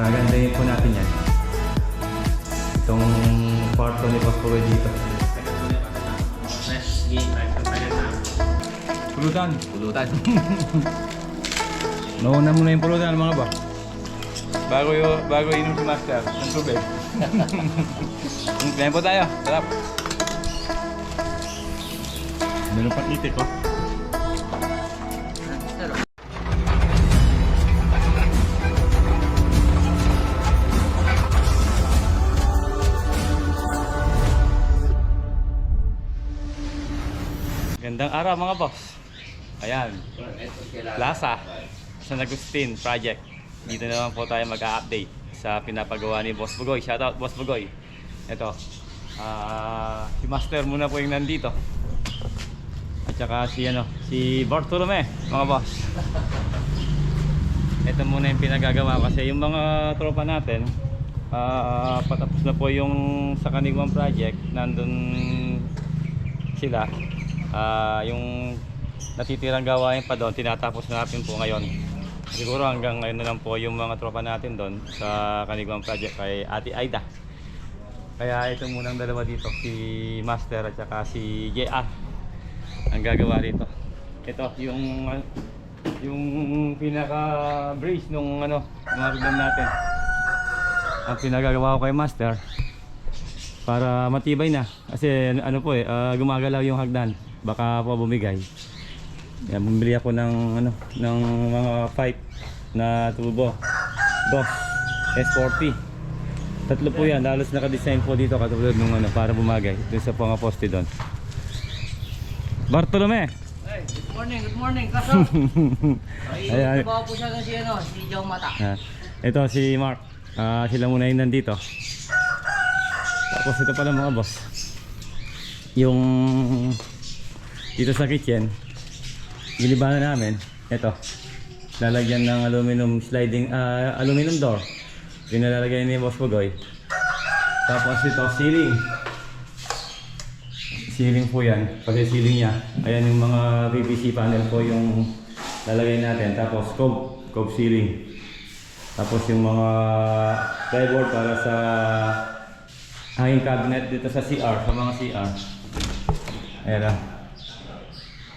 Pagandahin po natin yan. Itong kwarto ni Pugoy dito. Pulutan. Pulutan. Nauna muna yung pulutan mga ba? Bago, yung, bago inom si Master ng tubig. Kaya po tayo. Sarap. Meron pang itik oh. Gandang araw mga boss. Ayan, Plaza, San Agustin Project. Dito naman po tayo mag-update sa pinapagawa ni Boss Bugoy. Shoutout Boss Bugoy. Ito, ah, si Master muna po yung nandito. At saka si ano, si Bartolome, mga boss. Ito muna yung pinagagawa kasi yung mga tropa natin, ah, patapos na po yung sa Kanigwang Project, nandun sila. Ah, yung natitirang gawain pa doon, tinatapos na natin po ngayon. Siguro hanggang ngayon na lang po yung mga tropa natin doon sa Kanigwang Project kay Ate Aida. Kaya ito munang dalawa dito, si Master at saka si JR ang gagawa rito. Ito yung uh, yung pinaka brace nung ano, mga natin. Ang pinagagawa ko kay Master para matibay na kasi ano po eh ah, gumagalaw yung hagdan baka po bumigay. Yan bumili ako ng ano ng mga pipe na tubo. Dos S40 tatlo po yan halos naka-design po dito katulad nung ano para bumagay dun sa mga poste doon Bartolome! Hey, good morning, good morning, kaso. Ay, trabaho po siya kasi ano, si Joe Mata. Ah, ito si Mark. Ah, sila muna yung nandito. Tapos ito pala mga boss. Yung dito sa kitchen gilibanan namin ito lalagyan ng aluminum sliding ah, aluminum door. Yung nalalagay ni Boss Pugoy tapos ito ceiling. Ceiling po yan kasi ceiling niya. Ayan yung mga PVC panel po yung lalagay natin. Tapos cove cove ceiling. Tapos yung mga plywood para sa hanging cabinet dito sa CR, sa mga CR. Ayan na.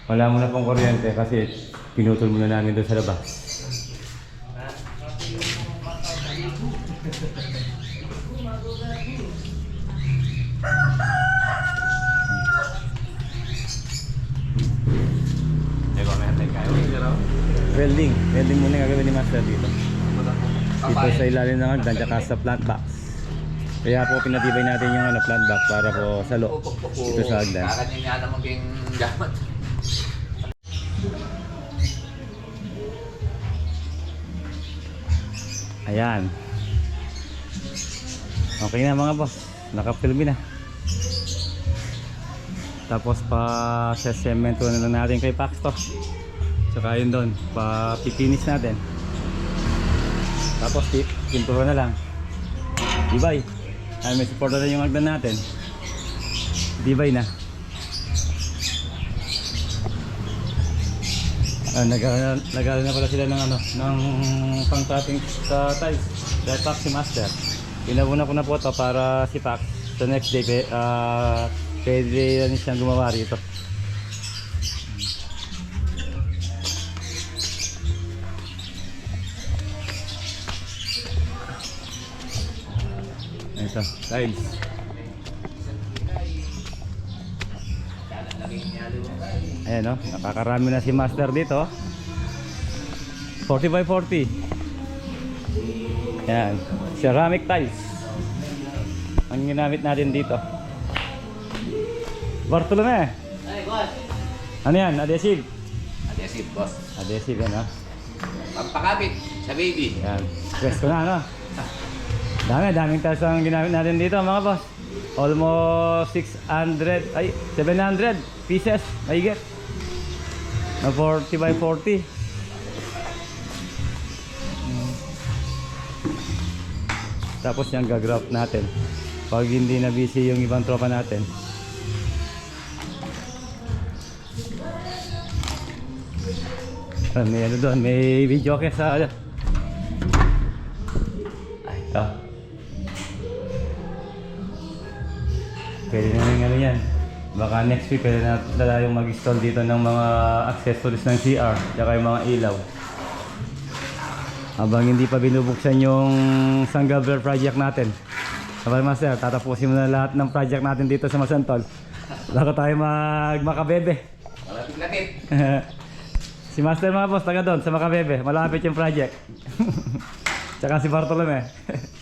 Wala muna pong kuryente kasi pinutol muna namin doon sa labas. Welding. Welding muna yung gagawin ni Master dito. Dito sa ilalim ng hagdan tsaka sa plant box. Kaya po pinatibay natin yung ano, plant box para po sa loob. Dito sa hagdan. Kakanin niya na maging Ayan. Okay na mga boss. Nakapilmi na. Tapos pa sa semento na lang natin kay Paxto. Tsaka yun doon. Pa pipinis natin. Tapos pi- pintura na lang. Dibay. Ay may supporter na yung hagdan natin. Dibay na. Ah, nag nag na pala sila ng ano, ng pang-topping sa tiles. Dahil Pax si Master. Pinabuna ko na po ito para si Pax. The next day, pe, ah, pwede na siyang gumawa rito. Ito, tiles. Ayan o, nakakarami na si Master dito. 40 by 40. Ayan, ceramic tiles. Ang ginamit natin dito. Bartolome, Ay, boss. ano yan? Adhesive? Adhesive, boss. Adhesive yan ha. Pampakabit sa baby. Ayan, pwesto na ano. Dami, daming tiles ang ginamit natin dito mga boss. Almost 600, ay 700 pieces, mahigit. Na 40 by 40. Tapos yung gagrap natin. Pag hindi na busy yung ibang tropa natin. May ano doon, may video ke sa Baka next week pwede na yung mag-install dito ng mga accessories ng CR, tsaka yung mga ilaw. Habang hindi pa binubuksan yung Sanggaber project natin. Sabay Master, tatapusin mo na lahat ng project natin dito sa Masantol. Bago tayo mag makabebe. Malapit-lapit. si Master mga boss, taga doon sa Makabebe. Malapit yung project. Tsaka si Bartolome.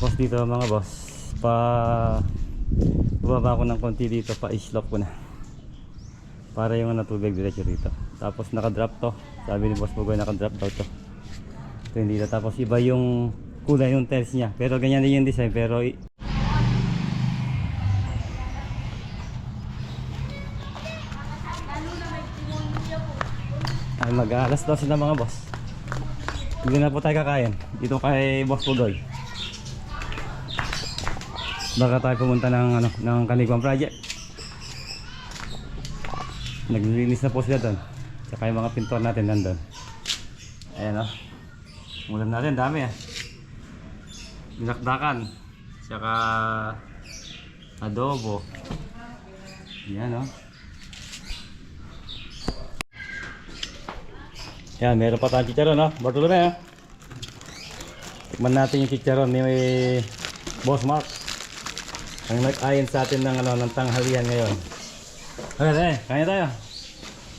Tapos dito mga boss, pa bubaba ko ng konti dito, pa islop ko na. Para yung ano, tubig diretso dito. Tapos naka-drop to. Sabi ni Boss Bugoy naka-drop daw to. Ito hindi na. Tapos iba yung kulay yung tiles niya. Pero ganyan din yung design. Pero ay mag-alas 12 na mga boss. Hindi na po tayo kakain. Dito kay Boss Bugoy. Baka tayo pumunta ng ano ng Kanigwang project. Naglilinis na po sila doon. Tsaka yung mga pintor natin nandun. Ayan o. Ulam natin, dami ah. Dinakdakan. Tsaka adobo. Yan o. Yan, meron pa tayong chicharon no? Bartolome ah. Tikman natin yung chicharon ni Boss Mark. Ang nag-ayon sa atin ng, ano, ng tanghalian ngayon. Okay, tayo. Kaya tayo.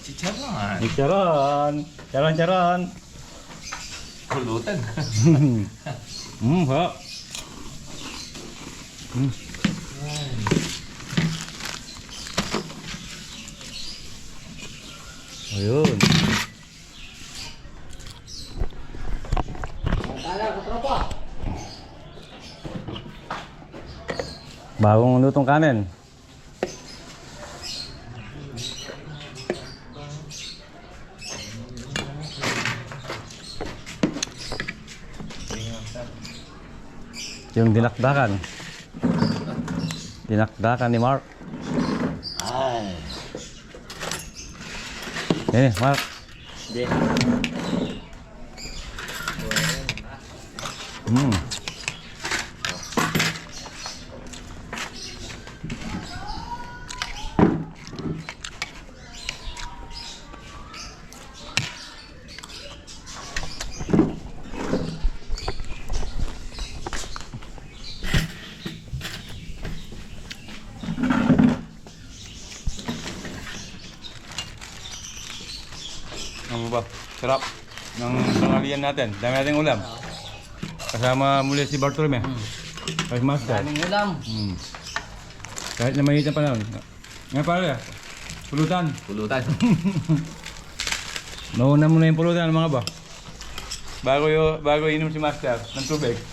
Chicharon. Chicharon. Charon, charon. Pulutan. Hmm, ha. Hmm. Bagong lutong kanin. Yung dinakdakan. Dinakdakan ni Mark. Ay. Eh, Mark. Hindi. Hmm. Ba? Sarap ng tanghalian natin. Dami nating ulam. Kasama muli si Bartolome. Kahit master. Daming ulam. Hmm. Kahit na mahit na panahon. Nga pare, pulutan. Pulutan. Nauna mo na yung pulutan mga ba? Bago, yo, bago inom si master ng tubig.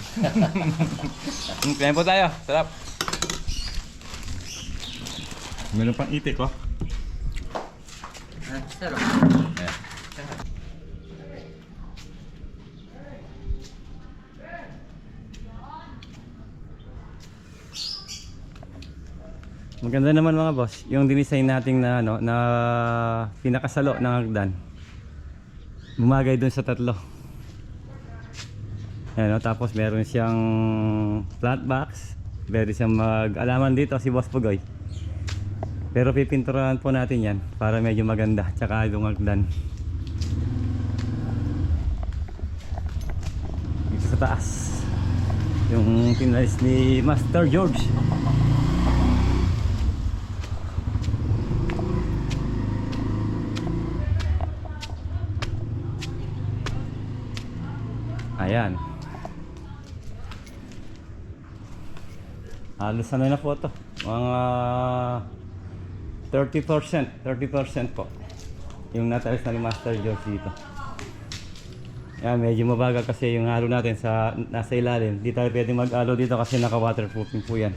Hmm, Kaya po tayo. Sarap. Meron pang itik oh. Ah, sir. Ayan. Maganda naman mga boss, yung dinisign nating na ano na pinakasalo ng hagdan. Bumagay dun sa tatlo. Ayan, no? tapos meron siyang flat box. Pwede siyang mag-alaman dito si Boss Pugoy. Pero pipinturahan po natin yan para medyo maganda. Tsaka yung hagdan. Dito sa taas. Yung pinalis ni Master George. Ayan. Halos ano na po ito. Mga 30%. 30% po. Yung natalis na ni Master George dito. Yan, medyo mabagal kasi yung halo natin sa nasa ilalim. Di tayo pwede mag-halo dito kasi naka-waterproofing po yan.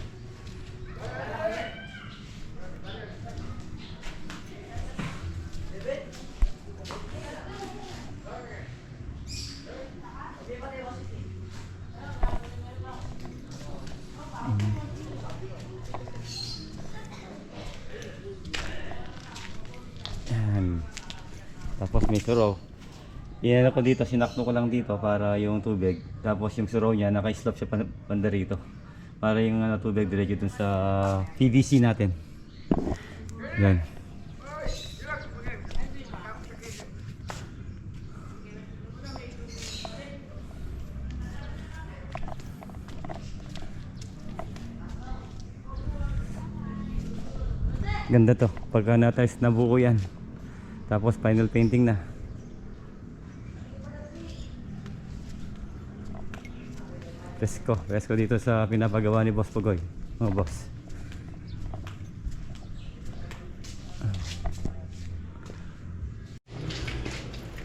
Tapos may suraw. Inano ko dito, sinakto ko lang dito para yung tubig. Tapos yung suraw niya, naka-slope siya pan- banda rito. Para yung ano, tubig diretso dun sa PVC natin. Yan. Ganda to. Pagka na-tiles na buko yan. Tapos final painting na. Presko. Presko dito sa pinapagawa ni Boss Pugoy. Mga boss.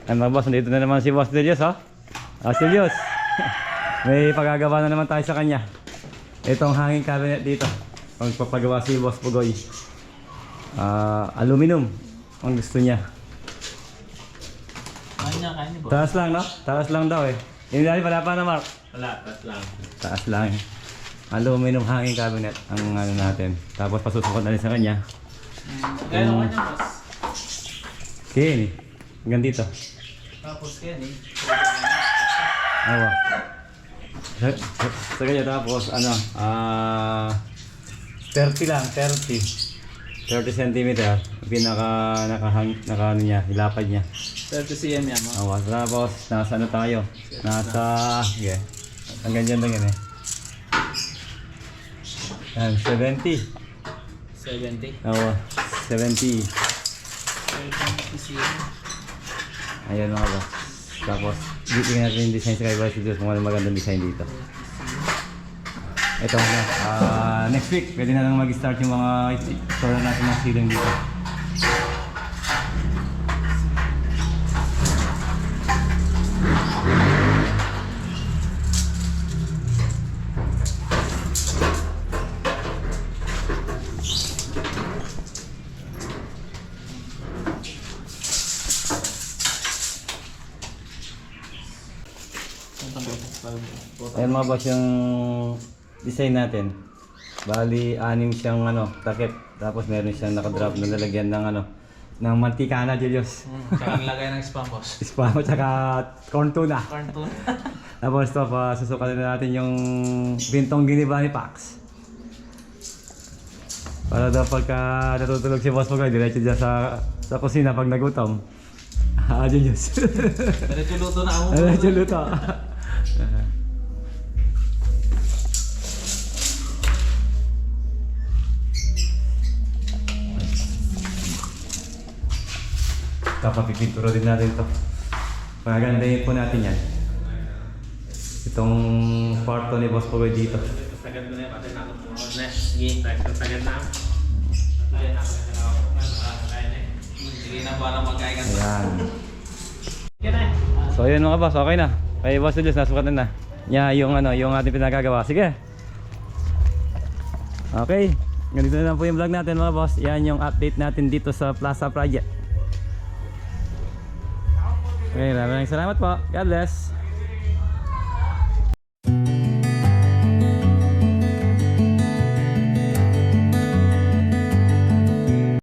Ay mga boss, nandito na naman si Boss Delios ha. Ah, si Delios. May pagagawa na naman tayo sa kanya. Itong hanging cabinet dito. Pagpapagawa si Boss Pugoy. Ah, aluminum ang gusto niya. Kain niya, po. Taas lang, no? Taas lang daw eh. Yung dali wala pa na, Mark. Wala, tas lang. Taas lang. Aluminum hanging cabinet ang ano natin. Tapos pasusukot na rin sa kanya. Kaya naman niya, boss. Okay, ni. Hanggang dito. Tapos kaya ni. Awa. Sa, sa, sa kanya tapos ano, ah 30 lang, 30. 30 cm. Pinaka nakahang naka ano niya, hilapad niya. 30 cm yan, mo. Awa, tapos nasa ano tayo? Nasa, yeah. Hanggang dyan lang yan eh. Yan, 70. 70. Awa, 70. 30 cm. Ayan mga boss. Tapos, tingnan natin yung design sa Kaiba Studios kung ano magandang design dito. Ito na. ah next week, pwede na lang mag-start yung mga solar natin ng ceiling dito. Ayan mga boss yung design natin. Bali, anim siyang ano, takip. Tapos meron siyang nakadrop na lalagyan ng ano, ng mantika na, Julius. Tsaka lagay ng spam, boss. Spam at saka corn tuna. Cartoon. Tapos ito, pa, susukatin na natin yung bintong giniba ni Pax. Para daw pagka natutulog si Boss Pagay, diretso dyan sa, sa kusina pag nagutom. Ah, Julius. Diretso luto na ako. Diretso luto. Kapapipintura din natin ito. Pagagandahin po natin yan. Itong kwarto ni Boss Pogoy dito. Sagad na yung pati na ako. Sige. Sagad na ako. Sige na para magkain ka. Ayan. So ayun mga boss, okay na. Kay Boss Julius, nasukatan na. Nya yung ano, yung ating pinagagawa. Sige. Okay. Ganito na lang po yung vlog natin mga boss. Yan yung update natin dito sa Plaza Project. Okay, maraming salamat po. God bless.